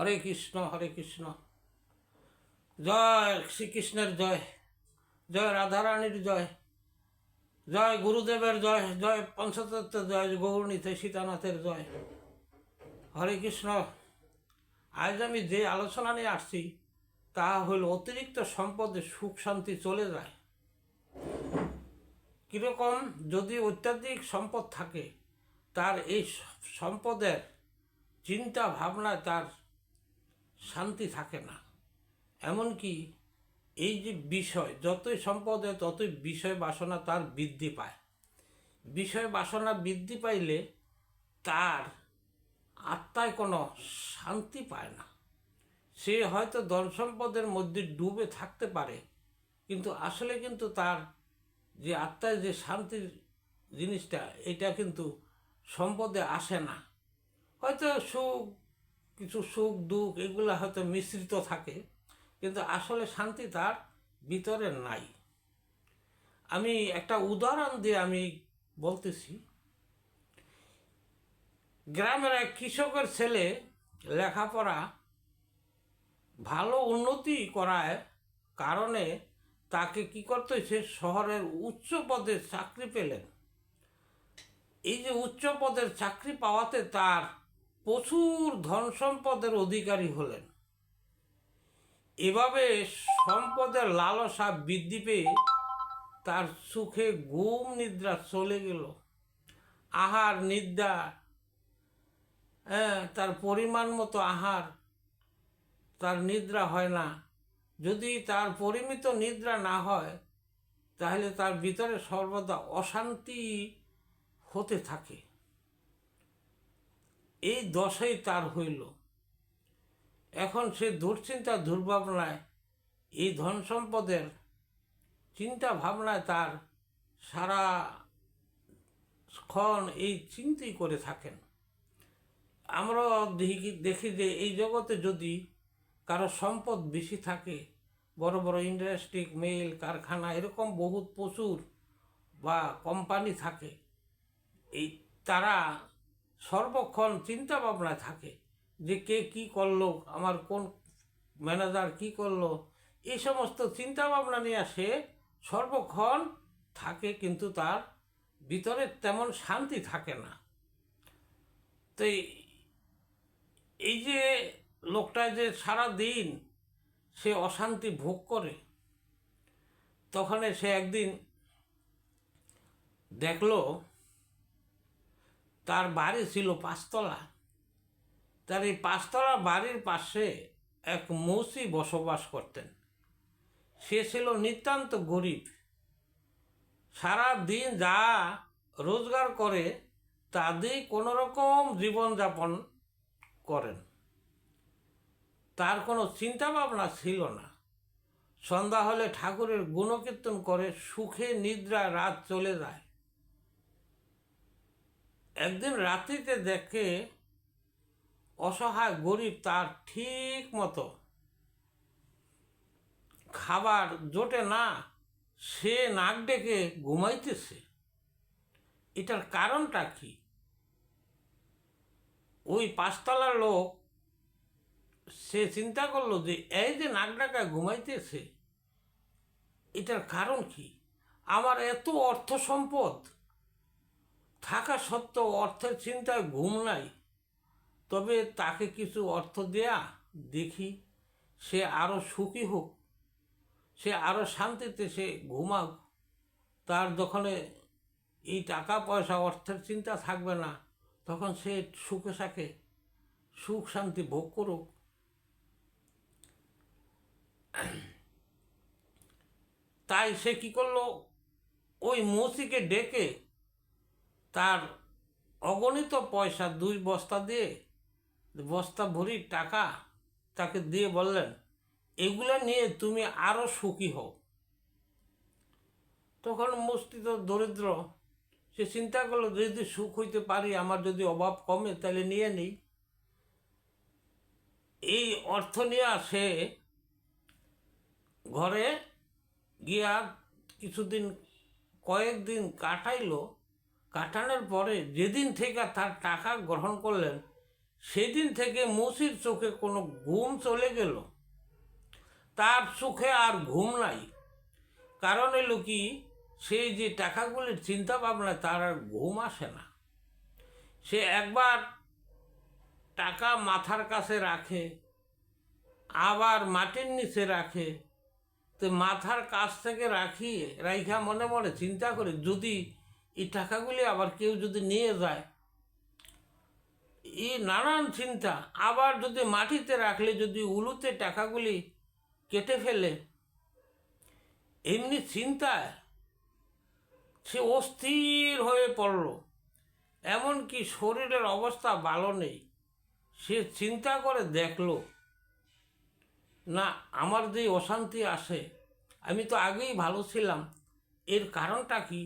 হরে কৃষ্ণ হরে কৃষ্ণ। জয় শ্রীকৃষ্ণের জয় জয় রাধারানীর জয় জয় গুরুদেবের জয় জয় পঞ্চতত্ত্বের জয় গৌরণীতে সীতানাথের জয়। হরে কৃষ্ণ, আজ আমি যে আলোচনা নিয়ে আসছি, তা হল অতিরিক্ত সম্পদে সুখ শান্তি চলে যায়। কীরকম যদি অত্যাধিক সম্পদ থাকে, তার এই সম্পদের চিন্তা ভাবনায় তার শান্তি থাকে না। এমনকি এই যে বিষয়, যতই সম্পদে, ততই বিষয় বাসনা তার বৃদ্ধি পায়। বিষয় বাসনা বৃদ্ধি পাইলে তার আত্মায় কোনো শান্তি পায় না। সে হয়তো ধন সম্পদের মধ্যে ডুবে থাকতে পারে, কিন্তু আসলে কিন্তু তার যে আত্মায় যে শান্তির জিনিসটা, এটা কিন্তু সম্পদে আসে না। হয়তো সুখ কিছু সুখ, দুঃখ, এগুলো হয়তো মিশ্রিত থাকে, কিন্তু আসলে শান্তি তার ভিতরে নাই। আমি একটা উদাহরণ দিয়ে আমি বলতেছি। গ্রামের এক কৃষকের ছেলে লেখাপড়া ভালো উন্নতি করায় কারণে তাকে কি করতে হয়েছে? শহরের উচ্চ পদে চাকরি পেলেন। এই যে উচ্চ পদের চাকরি পাওয়াতে তার প্রচুর ধন সম্পদের অধিকারী হলেন। এভাবে সম্পদের লালসা বৃদ্ধি পেয়ে তার সুখে ঘুম নিদ্রা চলে গেল। আহার, নিদ্রা হ্যাঁ তার পরিমাণ মতো আহার, তার নিদ্রা হয় না। যদি তার পরিমিত নিদ্রা না হয়, তাহলে তার ভিতরে সর্বদা অশান্তি হতে থাকে। এই দশাই তার হইল। এখন সে দুশ্চিন্তা দুর্ভাবনায়, এই ধন সম্পদের চিন্তা ভাবনায় তার সারা ক্ষণ এই চিন্তাই করে থাকেন। আমরা দেখি দেখি যে এই জগতে যদি কারও সম্পদ বেশি থাকে, বড় বড় ইন্ডাস্ট্রি, মেল, কারখানা, এরকম বহুত প্রচুর বা কোম্পানি থাকে, এই তারা সর্বক্ষণ চিন্তা ভাবনায় থাকে যে কে কি করল, আমার কোন ম্যানেজার কি করল। এই সমস্ত চিন্তা ভাবনা নিয়ে সে সর্বক্ষণ থাকে কিন্তু তার ভিতরে তেমন শান্তি থাকে না। তো এই- এই যে লোকটা যে সারা দিন সে অশান্তি ভোগ করে, তখন সে একদিন দেখল তার বাড়ি ছিল পাঁচতলা। তার এই পাঁচতলা বাড়ির পাশে এক মৌসি বসবাস করতেন। সে ছিল নিতান্ত গরিব। সারা দিন যা রোজগার করে, তা দিয়ে কোনো রকম জীবনযাপন করেন। তার কোনো চিন্তা ভাবনা ছিল না। সন্ধ্যা হলে ঠাকুরের গুণকীর্তন করে সুখে নিদ্রা রাত চলে যায়। একদিন রাত্রিতে দেখে অসহায় গরিব তার ঠিক মতো খাবার জোটে না, সে নাক ডেকে ঘুমাইতেছে। এটার কারণটা কি? ওই পাঁচতলার লোক সে চিন্তা করল যে, এই যে নাক ডাকা ঘুমাইতেছে, এটার কারণ কি? আমার এত অর্থ সম্পদ থাকা সত্ত্বেও অর্থের চিন্তায় ঘুম নাই। তবে তাকে কিছু অর্থ দেয়া, দেখি। সে আরও সুখী হোক, সে আরও শান্তিতে সে ঘুমাক, তার দোকানে এই টাকা পয়সা অর্থের চিন্তা থাকবে না। তখন সে সুখে সাখে সুখ শান্তি ভোগ করুক। তাই সে কি করল? ওই মৌসিকে ডেকে তার অগণিত পয়সা দুই বস্তা দিয়ে, বস্তা ভরি টাকা তাকে দিয়ে বললেন, এগুলো নিয়ে তুমি আরও সুখী হও। তখন মুষ্টি তো দরিদ্র, সে চিন্তা করল, যদি সুখ হইতে পারি, আমার যদি অভাব কমে, তাহলে নিয়ে নিই। এই অর্থ নিয়ে সে ঘরে গিয়া কিছুদিন, কয়েকদিন কাটাইলো। কাটানোর পরে যেদিন থেকে তার টাকা গ্রহণ করলেন, সেদিন থেকে মুসির চোখে কোনো ঘুম চলে গেল। তার চোখে আর ঘুম নাই। কারণ এলো কি সেই যে টাকাগুলির চিন্তা ভাবনা তার আর ঘুম আসে না। সে একবার টাকা মাথার কাছে রাখে, আবার মাটির নিচে রাখে, তো মাথার কাছ থেকে রাখি রাইখা মনে মনে চিন্তা করে, যদি এই টাকাগুলি আবার কেউ যদি নিয়ে যায়, এই নানান চিন্তা। আবার যদি মাটিতে রাখলে, যদি উলুতে টাকাগুলি কেটে ফেলে, এমনি চিন্তায় সে অস্থির হয়ে পড়ল। এমনকি শরীরের অবস্থা ভালো নেই। সে চিন্তা করে দেখল, না, আমার যে অশান্তি আসে, আমি তো আগেই ভালো ছিলাম। এর কারণটা কি?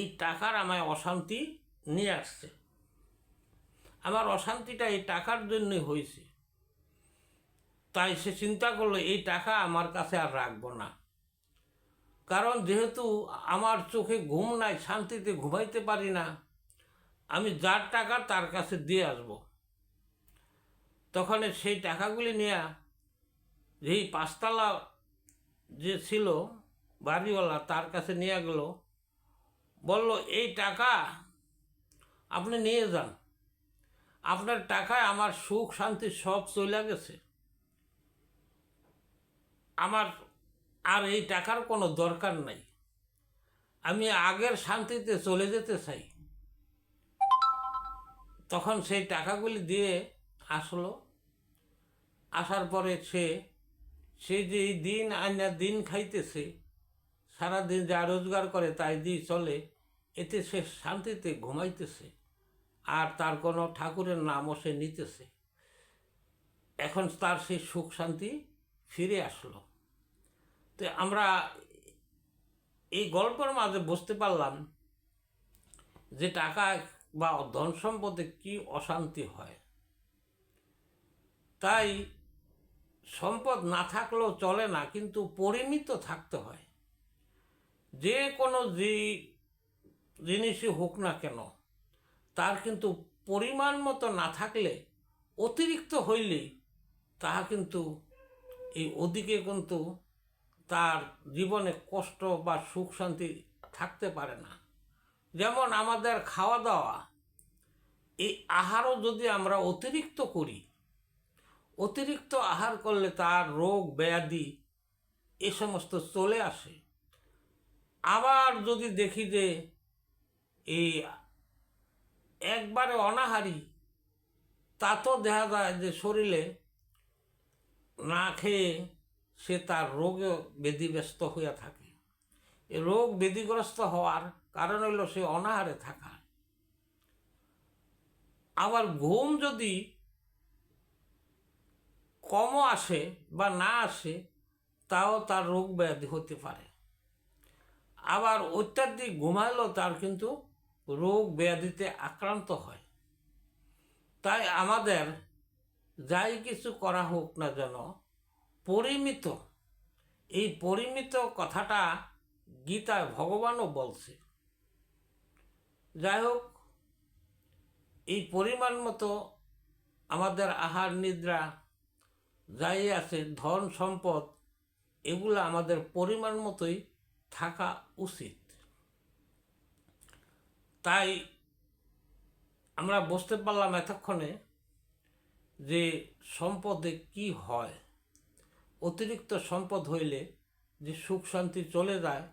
এই টাকার আমায় অশান্তি নিয়ে আসছে। আমার অশান্তিটা এই টাকার জন্যই হয়েছে। তাই সে চিন্তা করল, এই টাকা আমার কাছে আর রাখব না। কারণ যেহেতু আমার চোখে ঘুম নাই, শান্তিতে ঘুমাইতে পারি না, আমি যার টাকা তার কাছে দিয়ে আসব। তখন সেই টাকাগুলি নিয়ে যেই পাঁচতলা যে ছিল বাড়িওয়ালা, তার কাছে নিয়ে গেল। বলল, এই টাকা আপনি নিয়ে যান। আপনার টাকায় আমার সুখ, শান্তি সব চলে গেছে। আমার আর এই টাকার কোনো দরকার নাই। আমি আগের শান্তিতে চলে যেতে চাই। তখন সেই টাকাগুলি দিয়ে আসলো। আসার পরে সে সে যে দিন আইনা দিন খাইতেছে, সারাদিন যা রোজগার করে তাই দিয়ে চলে। এতে সে শান্তিতে ঘুমাইতেছে আর তার কোনো ঠাকুরের নামও সে নিতেছে। এখন তার সেই সুখ শান্তি ফিরে আসলো। তো আমরা এই গল্পের মাঝে বুঝতে পারলাম যে টাকা বা ধন সম্পদে কি অশান্তি হয়। তাই সম্পদ না থাকলেও চলে না, কিন্তু পরিমিত থাকতে হয়। যে কোনো যে জিনিসই হোক না কেন, তার কিন্তু পরিমাণ মতো না থাকলে, অতিরিক্ত হইলে তাহা কিন্তু এই ওদিকে কিন্তু তার জীবনে কষ্ট বা সুখ শান্তি থাকতে পারে না। যেমন আমাদের খাওয়া দাওয়া, এই আহারও যদি আমরা অতিরিক্ত করি, অতিরিক্ত আহার করলে তার রোগ, ব্যাধি এ সমস্ত চলে আসে। আবার যদি দেখি যে এই একবারে অনাহারি, তা তো দেখা যায় যে শরীরে না খেয়ে সে তার রোগে বেধিগ্রস্ত হইয়া থাকে। এই রোগ বেধিগ্রস্ত হওয়ার কারণ হইল সে অনাহারে থাকা। আবার ঘুম যদি কমও আসে বা না আসে, তাও তার রোগ ব্যাধি হতে পারে। আবার অত্যাধিক ঘুমাইলেও তার কিন্তু রোগ ব্যাধিতে আক্রান্ত হয়। তাই আমাদের যাই কিছু করা হোক না যেন পরিমিত, এই পরিমিত কথাটা গীতায় ভগবানও বলছে। যাই হোক, এই পরিমাণ মতো আমাদের আহার নিদ্রা, যাই আছে ধন সম্পদ, এগুলো আমাদের পরিমাণ মতোই থাকা উচিত। তাই আমরা বুঝতে পারলাম এতক্ষণে যে সম্পদে কি হয়। অতিরিক্ত সম্পদ হইলে যে সুখ শান্তি চলে যায়,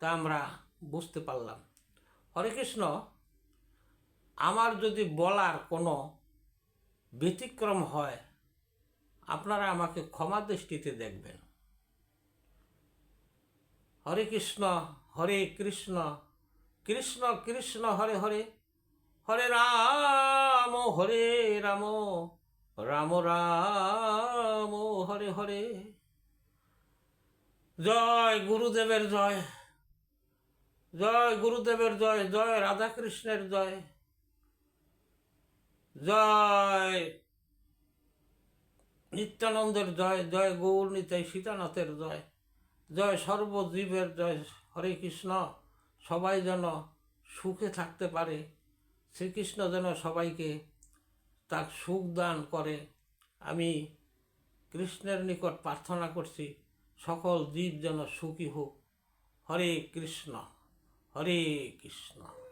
তা আমরা বুঝতে পারলাম। হরে কৃষ্ণ, আমার যদি বলার কোনো ব্যতিক্রম হয়, আপনারা আমাকে ক্ষমা দৃষ্টিতে দেখবেন। হরে কৃষ্ণ হরে কৃষ্ণ কৃষ্ণ কৃষ্ণ হরে হরে। হরে রাম হরে রাম। রাম রাম, হরে হরে। জয় গুরুদেবের জয়। জয় গুরুদেবের জয় জয় রাধাকৃষ্ণের জয়। জয় নিত্যানন্দের জয় জয় গৌর নিতাই সীতানাথের জয়। জয় সর্বজীবের জয়। হরে কৃষ্ণ। সবাই যেন সুখে থাকতে পারে, শ্রীকৃষ্ণ যেন সবাইকে তার সুখ দান করে। আমি কৃষ্ণের নিকট প্রার্থনা করছি, সকল জীব যেন সুখী হোক। হরে কৃষ্ণ হরে কৃষ্ণ।